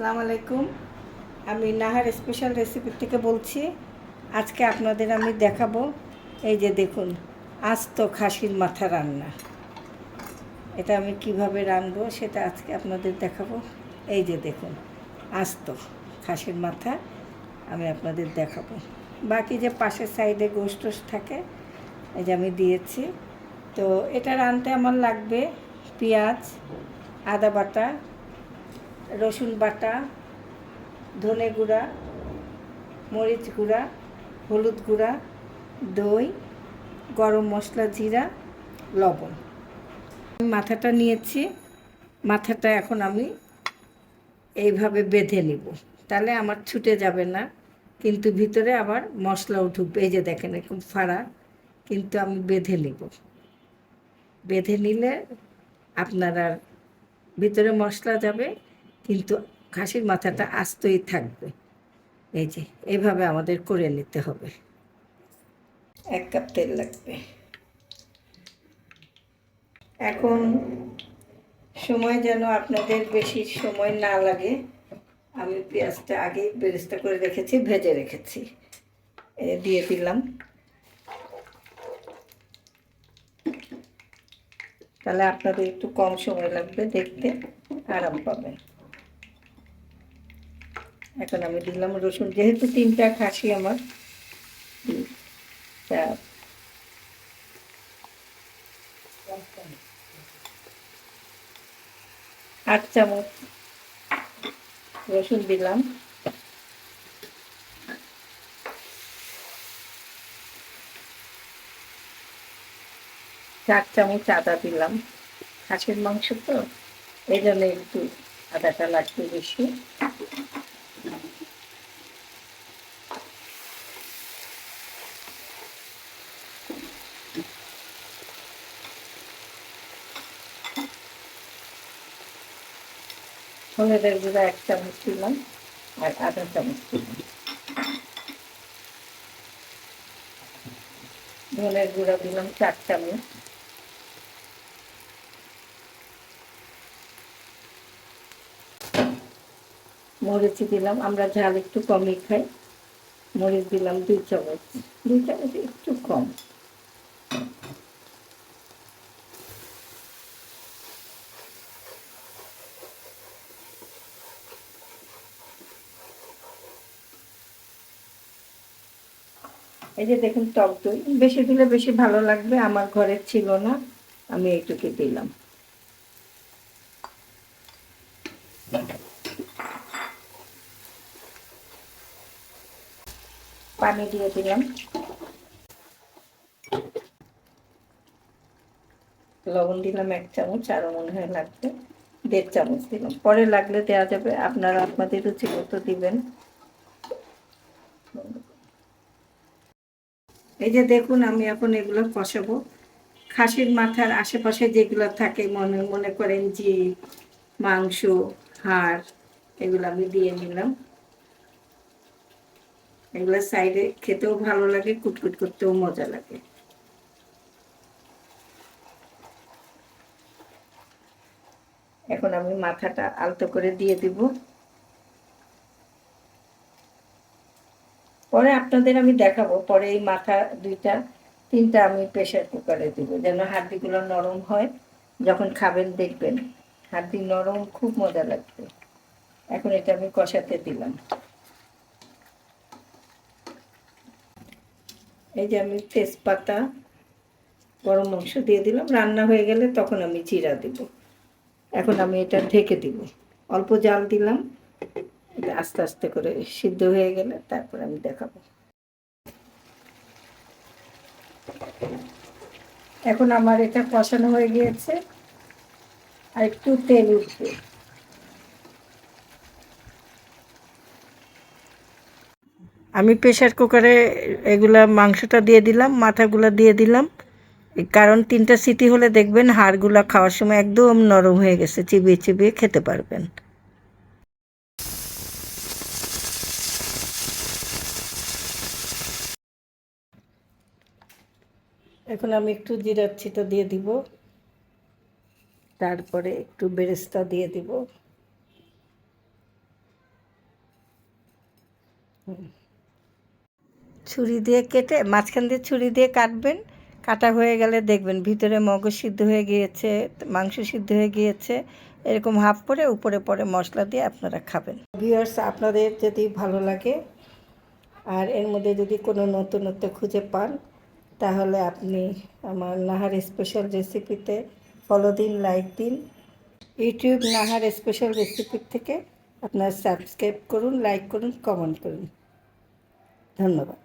আসসালামু আলাইকুম। আমি নাহার স্পেশাল রেসিপি থেকে বলছি, আজকে আপনাদের আমি দেখাবো, এই যে দেখুন, আস্ত খাসির মাথা রান্না। এটা আমি কীভাবে রানবো সেটা আজকে আপনাদের দেখাবো। এই যে দেখুন, আস্ত খাসির মাথা আমি আপনাদের দেখাবো। বাকি যে পাশের সাইডে গোস্ট থাকে, এই যে আমি দিয়েছি। তো এটা রানতে আমার লাগবে পেঁয়াজ, আদা বাটা রসুন বাটা, ধনে গুঁড়া, মরিচ গুঁড়া, হলুদ গুঁড়া, দই, গরম মশলা জিরা, লবণ। আমি মাথাটা নিয়েছি, মাথাটা এখন আমি এইভাবে বেঁধে নিব। তাহলে আমার ছুটে যাবে না, কিন্তু ভিতরে আবার মশলাও ঢুকবে। এই যে দেখেন এরকম ফাড়া, কিন্তু আমি বেঁধে নিব। বেঁধে নিলে আপনার আর ভিতরে মশলা যাবে কিন্তু খাসির মাথাটা আস্তই থাকবে। এই যে এইভাবে আমাদের করে নিতে হবে। এক কাপ তেল লাগবে। এখন সময় যেন আপনাদের বেশি সময় না লাগে, আমি পেঁয়াজটা আগেই বেরেস্তা করে রেখেছি, ভেজে রেখেছি। দিয়ে দিলাম। তাহলে আপনাদের একটু কম সময় লাগবে দেখতে, আরাম পাবেন। এখন আমি দিলাম রসুন, যেহেতু তিনটা খাসি আমার। তা আট চামচ রসুন দিলাম। চার চামচ আদা দিলাম। খাসির মাংস তো, এই জন্য একটু আদাটা লাগবে বেশি। হলুদের গুঁড়া এক চামচ দিলাম আর আধা চামচ দিলাম ধনের গুঁড়া দিলাম চার চামচ। মরিচ দিলাম, আমরা ঝাল একটু কমই খাই। মরিচ দিলাম দুই চামচ। দুই চামচ একটু কম। এই যে দেখুন টক দই, বেশি দিলে বেশি ভালো লাগবে, আমার ঘরে ছিল না, আমি এইটুকু দিলাম। পানি দিয়ে দিলাম। লবণ দিলাম এক চামচ আরও মনে হয় লাগবে, দেড় চামচ দিলাম। পরে লাগলে দেওয়া যাবে, আপনারা আপনাদের রুচি মতো দিবেন। এই যে দেখুন, আমি এখন এগুলো কষাবো। খাসির মাথার আশেপাশে যেগুলো থাকে, মনে মনে করেন যে মাংস, হাড়, এগুলো আমি দিয়ে নিলাম। এগুলো সাইডে খেতেও ভালো লাগে, কুটকুট করতেও মজা লাগে। এখন আমি মাথাটা আলতো করে দিয়ে দিব। পরে আপনাদের আমি দেখাবো, পরে এই মাথা দুইটা, তিনটা আমি প্রেশার কুকারে দেবো, যেন হাড্ডিগুলো নরম হয়। যখন খাবেন, দেখবেন, হাড্ডি নরম, খুব মজা লাগবে। এখন এটা আমি কষাতে দিলাম। এই যে আমি তেজপাতা, গরম মাংস দিয়ে দিলাম, রান্না হয়ে গেলে তখন আমি জিরা দিব। এখন আমি এটা ঢেকে দিব। অল্প জাল দিলাম। এটা আস্তে আস্তে করে সিদ্ধ হয়ে গেলে তারপর আমি দেখাবো। এখন আমার এটা কষানো হয়ে গিয়েছে। আর একটু তেল উঠবে। আমি প্রেশার কুকারে এগুলা মাংসটা দিয়ে দিলাম, মাথাগুলা দিয়ে দিলাম। কারণ তিনটা সিটি হলে দেখবেন হাড়গুলা খাওয়ার সময় একদম নরম হয়ে গেছে, চিবিয়ে চিবিয়ে খেতে পারবেন। এখন আমি একটু জিরার ছিটা দিয়ে দিব। তারপরে একটু বেরেস্তা দিয়ে দিব। ছুরি দিয়ে কেটে, মাঝখান দিয়ে ছুরি দিয়ে কাটবেন। কাটা হয়ে গেলে দেখবেন ভিতরে মগজ সিদ্ধ হয়ে গিয়েছে, মাংস সিদ্ধ হয়ে গিয়েছে। এরকম হাফ করে উপরে পরে মশলা দিয়ে আপনারা খাবেন। ভিউয়ার্স, আপনাদের যদি ভালো লাগে, আর এর মধ্যে যদি কোনো নতুনত্ব খুঁজে পান তাহলে আপনি আমার নাহার স্পেশাল রেসিপিতে ফলো দিন লাইক দিন। ইউটিউব নাহার স্পেশাল রেসিপির থেকে আপনারা সাবস্ক্রাইব করুন লাইক করুন কমেন্ট করুন। ধন্যবাদ।